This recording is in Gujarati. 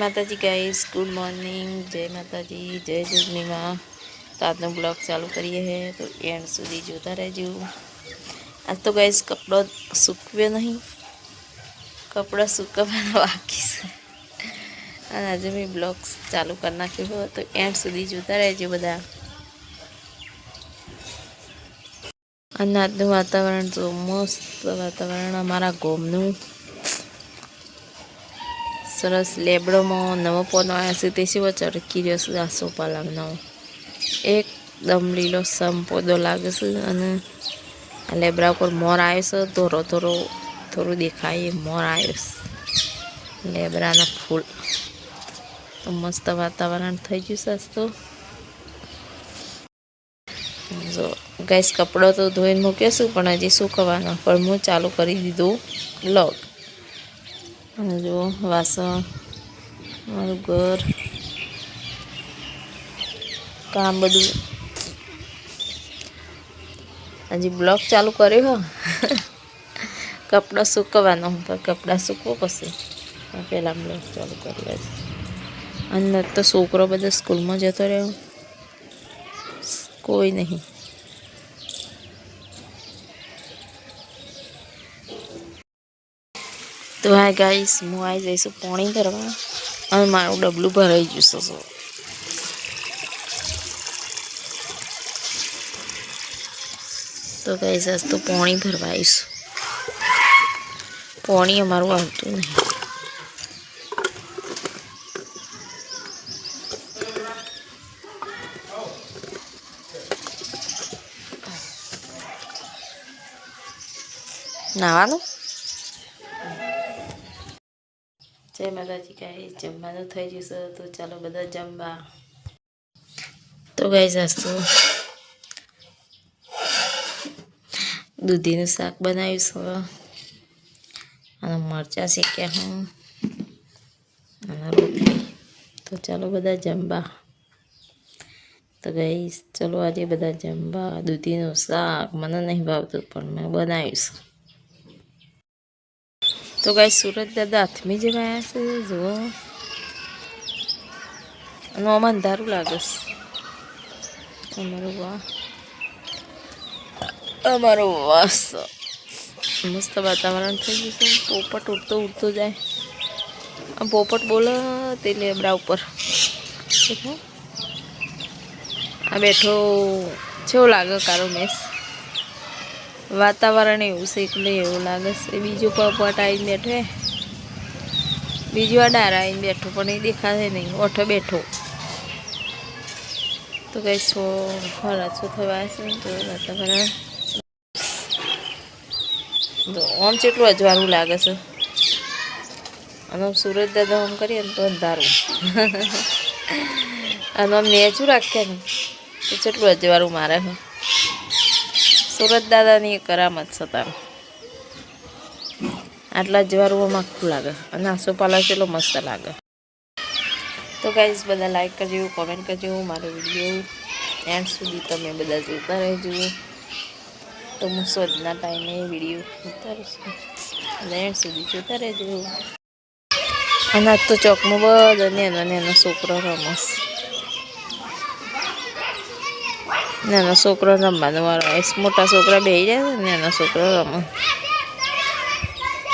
માતાજી ગાઈસ ગુડ મોર્નિંગ જય માતાજી જય જુગનીમાં તો આજનો બ્લોગ ચાલુ કરીએ હે તો એન્ડ સુધી જોતા રહેજો। આજ તો ગાઈસ કપડો સૂકવ્યો નહીં કપડાં સૂકવવાના બાકી છે અને આજે મેં બ્લોગ ચાલુ કરી નાખ્યો હોય તો એન્ડ સુધી જોતા રહેજો બધા। અને આજનું વાતાવરણ તો મસ્ત વાતાવરણ અમારા ગોમનું સરસ લેબડોમાં નવો પોનો આવ્યા છે તે સિવાય ચરકી રહ્યો છે આ સોપાલામનો એકદમ લીલો સમ પોદો લાગે છે અને આ લેબડા ઉપર મોર આવ્યો છે ધોરો ધોરો થોડું દેખાય મોર આવ્યો લેબડાના ફૂલ તો મસ્ત વાતાવરણ થઈ ગયું સસ્તું જો ગેસ કપડો તો ધોઈને મૂક્યો છું પણ હજી સુકવવાનો પણ હું ચાલુ કરી દીધું લોગ અને જો વાસણ મારું ઘર, કામ બધું. હજી બ્લોક ચાલુ કર્યો હો. કપડાં સૂકવવાનો પણ કપડાં સૂકવો પછી. પહેલાં બ્લોક ચાલુ કર્યો છે અંદર તો છોકરો બધો સ્કૂલમાં જતો રહ્યો. કોઈ નહીં. તો હા ગાઈસ હું આવી જઈશું પાણી ભરવા અને મારું ડબલું ભરાઈ જશે તો તો ગાઈસ આજ તો પાણી ભરવા આવીશું. પાણી અમારું આવતું નહીં. નાવાનું? જય માતાજી ગાઈ જમવાનું થઈ જશે તો ચાલો બધા જમવા. તો ગાઈ જાસ્તો દૂધીનું શાક બનાવ્યું છે અને મરચાં શેક્યા હું. અને રોટલી. તો ચાલો બધા જમવા. તો ગઈ ચલો આજે બધા જમવા દૂધીનું શાક. મને નહીં ભાવતું, પણ મેં બનાવ્યું છે તો ગાય સુરત દાદા હાથમી જ આવ્યા છે, જુઓ. અને આમાં અંધારું લાગે છે. અમારું વાહ અમારું વાસ. મસ્ત વાતાવરણ થઈ ગયું છે. પોપટ ઉડતો ઉડતો જાય. આ પોપટ બોલે તે લેબડા ઉપર. આ બેઠો. કેવો લાગે કારો મેસ. વાતાવરણ એવું છે, એટલે એવું લાગે છે. બીજું પપટ આવીને બેઠો બીજું આ ડાર આવીને બેઠો, પણ એ દેખાશે નહીં. ઓઠો બેઠો. તો કઈ સો ખરા શું થવા છે તો વાતાવરણ. તો આમ કેટલું અજવાળું લાગે છે. અને આમ સુરત દાદા આમ કરીએ ને તો અંધારું. અને આમ નેચું રાખીએ ને તો કેટલું અજવાળું મારે છે. સુરત દાદાની એક કરામત છે આટલા જવારું માખું લાગે. અને આસોપાલા કેટલો મસ્ત લાગે. તો ગાઈઝ બધા લાઈક કરજો કોમેન્ટ કરજો, મારો વીડિયો એન્ડ સુધી તમે બધા જોતા રહેજો. તો હું સોજના ટાઈમે વીડિયો ઉતારીશું અને એન્ડ સુધી જોતા રહેજો. અને આજ તો ચોકમાં બધા નેનો નેનો છોકરો રમસ નાનો છોકરો રમવાનો વાળો મોટા છોકરા બેસી જાય ને નાનો છોકરો રમે.